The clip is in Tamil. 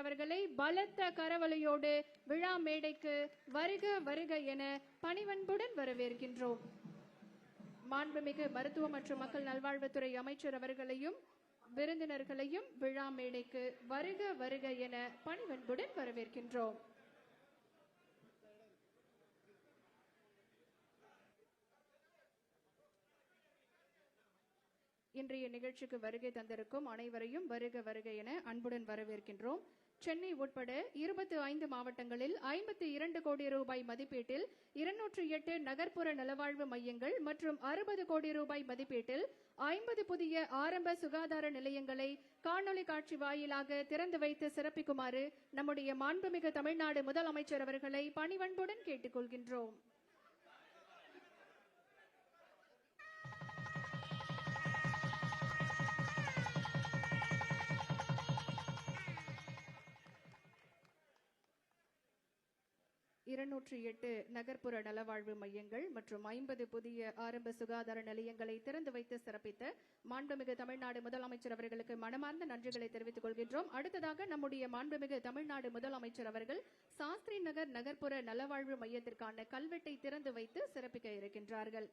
அவர்களை பலத்த கரவலையோடு விழா மேடைக்கு வருக வருக என பணிவன்புடன் வரவேற்கின்றோம். மாண்புமிகு மருத்துவ மற்றும் மக்கள் நல்வாழ்வுத்துறை அமைச்சர் அவர்களையும் விருந்தினர்களையும் விழா மேடைக்கு வருக வருக என பணிவன்புடன் வரவேற்கின்றோம். இன்றைய நிகழ்ச்சிக்கு வருகை தந்திருக்கும் அனைவரையும் வருக வருக என அன்புடன் வரவேற்கின்றோம். சென்னை உட்பட இருபத்தி ஐந்து மாவட்டங்களில் ஐம்பத்தி இரண்டு கோடி ரூபாய் மதிப்பீட்டில் இருநூற்றி எட்டு நகர்ப்புற நலவாழ்வு மையங்கள் மற்றும் அறுபது கோடி ரூபாய் மதிப்பீட்டில் ஐம்பது புதிய ஆரம்ப சுகாதார நிலையங்களை காணொலி காட்சி வாயிலாக திறந்து வைத்து சிறப்பிக்குமாறு நம்முடைய மாண்புமிகு தமிழ்நாடு முதலமைச்சர் அவர்களை பணிவன்புடன் கேட்டுக்கொள்கின்றோம். இருநூற்றி எட்டு நகர்ப்புற நலவாழ்வு மையங்கள் மற்றும் ஐம்பது புதிய ஆரம்ப சுகாதார நிலையங்களை திறந்து வைத்து சிறப்பித்த மாண்புமிகு தமிழ்நாடு முதலமைச்சர் அவர்களுக்கு மனமார்ந்த நன்றிகளை தெரிவித்துக் கொள்கின்றோம். அடுத்ததாக நம்முடைய மாண்புமிகு தமிழ்நாடு முதலமைச்சர் அவர்கள் சாஸ்திரி நகர் நகர்ப்புற நலவாழ்வு மையத்திற்கான கல்வெட்டை திறந்து வைத்து சிறப்பிக்க இருக்கின்றார்கள்.